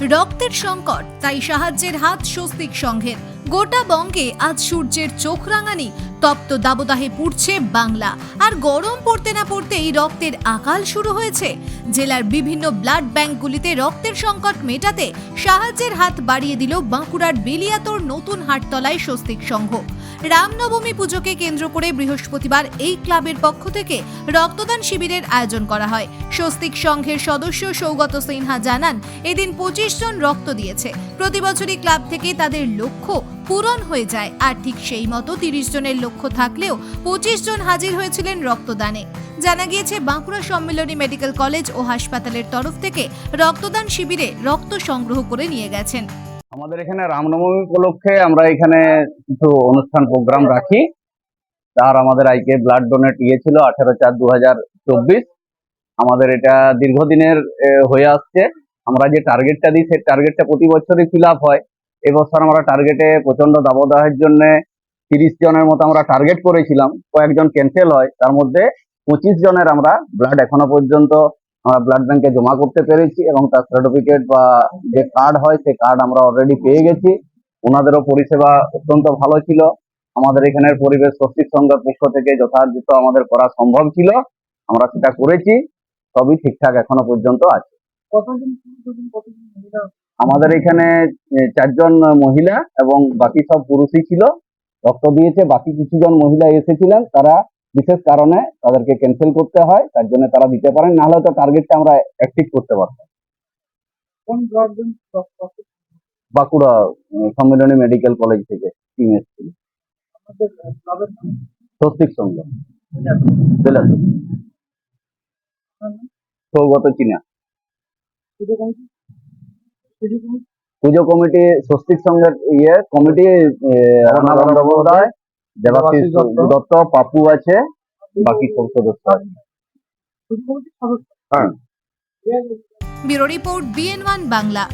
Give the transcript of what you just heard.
রক্তের সংকট তাই সাহায্যের হাত স্বস্তিক সংঘের। গোটা বঙ্গে আজ সূর্যের চোখ রাঙানি। তপ্ত দাবদাহে পুড়ছে বাংলা। আর গরম পড়তে না পড়তেই রক্তের আকাল শুরু হয়েছে। জেলার বিভিন্ন ব্লাড ব্যাংকগুলিতে রক্তের সংকট মেটাতে সাহায্যের হাত বাড়িয়ে দিল বাঁকুড়ার বেলিয়াতোর নতুন হাটতলায় স্বস্তিক সংঘ। রামনবমী পুজোকে কেন্দ্র করে বৃহস্পতিবার এই ক্লাবের পক্ষ থেকে রক্তদান শিবিরের আয়োজন করা হয়। স্বস্তিক সংঘের সদস্য সৌগত সিনহা জানান, এদিন পঁচিশ জন রক্ত দিয়েছে। প্রতি বছরই ক্লাব থেকে তাদের লক্ষ্য পূরণ হয়ে যায়। আর ঠিক সেই মতো তিরিশ জনের লক্ষ্য থাকলেও পঁচিশ জন হাজির হয়েছিলেন রক্তদানে। জানা গিয়েছে, বাঁকুড়া সম্মিলনী মেডিকেল কলেজ ও হাসপাতালের তরফ থেকে রক্তদান শিবিরে রক্ত সংগ্রহ করে নিয়ে গেছেন। আমাদের এখানে রামনবমী উপলক্ষে আমরা এখানে কিছু অনুষ্ঠান প্রোগ্রাম রাখি। তার আমাদের আইকে ব্লাড ডোনেট ইয়েছিল আঠেরো চার দু আমাদের এটা দীর্ঘদিনের হয়ে আসছে। আমরা যে টার্গেটটা দিই সেই টার্গেটটা প্রতি বছরই ফিল হয়। এবছর আমরা টার্গেটে প্রচণ্ড দাবদাহের জন্য তিরিশ জনের মতো আমরা টার্গেট করেছিলাম। কয়েকজন ক্যান্সেল হয়। তার মধ্যে পঁচিশ জনের আমরা ব্লাড এখনও পর্যন্ত আমরা ব্লাড ব্যাংকে জমা করতে পেরেছি এবং তার সার্টিফিকেট বা যে কার্ড হয়, সেই কার্ড আমরা অলরেডি পেয়ে গেছি। ওনাদেরও পরিষেবা অত্যন্ত ভালো ছিল। আমাদের এখানের পরিবেশ স্বস্তিক সংঘের পক্ষ থেকে যথাযথ আমাদের করা সম্ভব ছিল। আমরা সেটা করেছি। সবই ঠিকঠাক এখনও পর্যন্ত আছে। আমাদের এখানে চারজন মহিলা এবং বাকি সব পুরুষই ছিল। রক্ত দিয়েছে বাকি কিছুজন মহিলা এসেছিলেন। তারা বিশেষ কারণে তাদেরকে ক্যান্সেল করতে হয় তার জন্য তারা দিতে পারেন। নাহলে তো টার্গেটটা আমরা অ্যাক্টিভ করতে পারতাম। বাঁকুড়া সম্মেলনী মেডিকেল কলেজ থেকে টিম এসেছিল। স্বস্তিক বেলাসুর সৌগত চীনা। পুজো কমিটি স্বস্তিক সংঘের ইয়ে কমিটি রানারাম বন্দ্যোপাধ্যায় দেবাশিস দেবাশিস দত্ত। পাপু আছে বাকি সব সদস্য আছে হ্যাঁ। আছে। Bureau report BN one Bangla